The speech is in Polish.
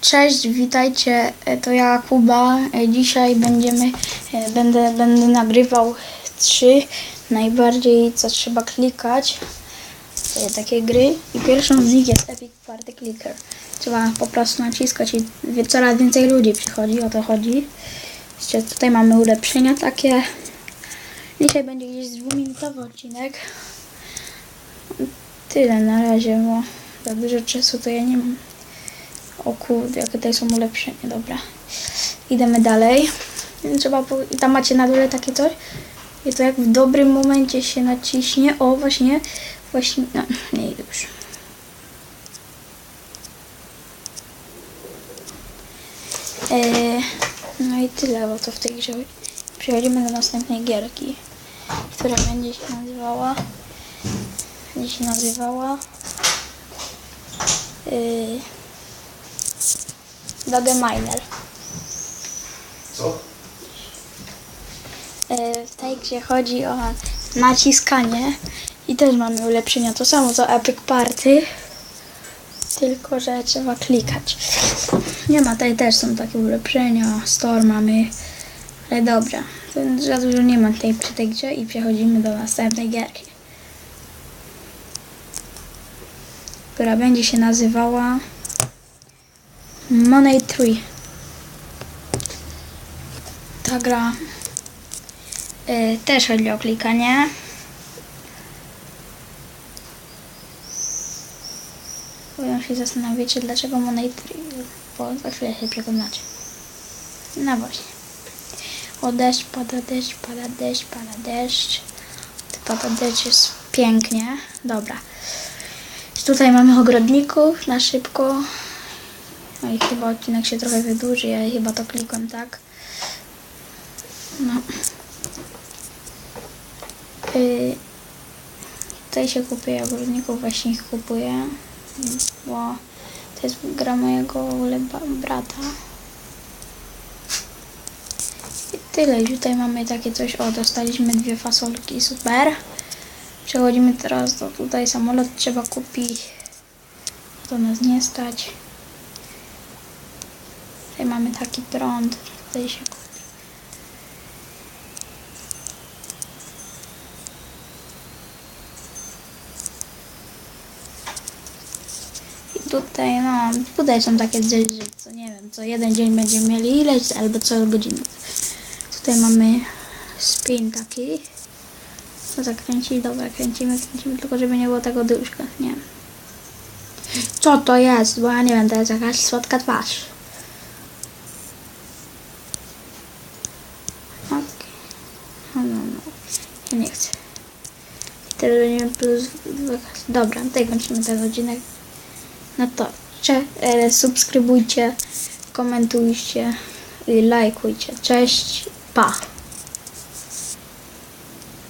Cześć, witajcie, e, to ja Kuba. E, Dzisiaj będziemy, e, będę, będę nagrywał trzy najbardziej co trzeba klikać takie gry i pierwszą z nich jest Epic Party Clicker. Trzeba po prostu naciskać i coraz więcej ludzi przychodzi, o to chodzi. Jeszcze tutaj mamy ulepszenia takie. Dzisiaj będzie gdzieś dwuminutowy odcinek. Tyle na razie, bo za dużo czasu to ja nie mam. O kurde, jakie tutaj są ulepszenia, dobra. Idziemy dalej. Trzeba po... Tam macie na dole takie coś. I to jak w dobrym momencie się naciśnie. O, właśnie, właśnie, no, nie już. Eee, no i tyle, bo to w tej grze. Przechodzimy do następnej gierki, która będzie się nazywała. Będzie się nazywała. Yy, Doge Miner. Co? E, W tej grze chodzi o naciskanie i też mamy ulepszenia. To samo co Epic Party, tylko że trzeba klikać. Nie ma, tutaj też są takie ulepszenia. Store mamy, ale dobra. Za dużo nie ma tej, przy tej grze i przechodzimy do następnej gierki. Która będzie się nazywała Money Tree. Ta gra Y, też chodzi o klikanie. Powiem się zastanowicie, dlaczego Money Tree, bo za chwilę się przekonacie. No właśnie. O deszcz, pada deszcz, pada deszcz, pada deszcz. Pada deszcz jest pięknie. Dobra. Tutaj mamy ogrodników na szybko. No i chyba odcinek się trochę wydłuży, ja chyba to klikam tak. No. Y, Tutaj się kupuje ogrodników, właśnie ich kupuję, bo to jest gra mojego brata. I tyle, tutaj mamy takie coś, o dostaliśmy dwie fasolki, super. Przechodzimy teraz do tutaj samolot trzeba kupić, to nas nie stać. Tutaj mamy taki prąd, tutaj się kupi. I tutaj, no, tutaj są takie rzeczy, co nie wiem, co jeden dzień będziemy mieli ileś, albo co godzinę. Tutaj mamy spin taki. Co zakręcić? Dobra, kręcimy, kręcimy, tylko żeby nie było tego duszka, nie. Co to jest? Bo ja nie wiem, to jest jakaś słodka twarz. Okej. No, no, no. Ja nie chcę. Będziemy plus... Dobra, tutaj kończymy ten odcinek. No to cze- e, subskrybujcie, komentujcie i lajkujcie. Cześć, pa!